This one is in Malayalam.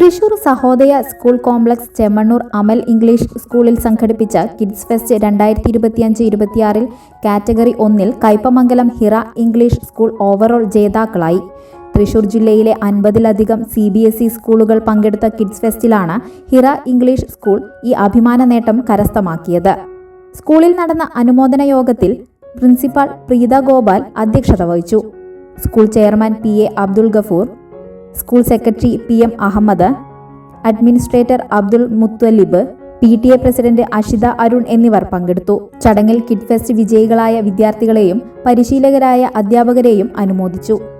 Thrissur Sahodaya school complex Chemmannur Amal English സ്കൂളിൽ സംഘടിപ്പിച്ച കിഡ്സ് ഫെസ്റ്റ് രണ്ടായിരത്തി ഇരുപത്തിയഞ്ച് ഇരുപത്തിയാറിൽ കാറ്റഗറി ഒന്നിൽ Kaipamangalam Hira English school overall ജേതാക്കളായി. തൃശൂർ ജില്ലയിലെ അൻപതിലധികം സി ബി എസ് ഇ സ്കൂളുകൾ പങ്കെടുത്ത കിഡ്സ് ഫെസ്റ്റിലാണ് ഹിറ ഇംഗ്ലീഷ് സ്കൂൾ ഈ അഭിമാന നേട്ടം കരസ്ഥമാക്കിയത്. സ്കൂളിൽ നടന്ന അനുമോദന യോഗത്തിൽ പ്രിൻസിപ്പാൾ പ്രീത ഗോപാൽ അധ്യക്ഷത വഹിച്ചു. School chairman P A Abdul Gafoor school secretary P M Ahammed administrator Abdul Muthalib P T A president Ashitha Arun എന്നിവർ പങ്കെടുത്തു. ചടങ്ങിൽ കിഡ്ഫെസ്റ്റ് വിജയികളായ വിദ്യാർത്ഥികളെയും പരിശീലകരായ അധ്യാപകരെയും അനുമോദിച്ചു.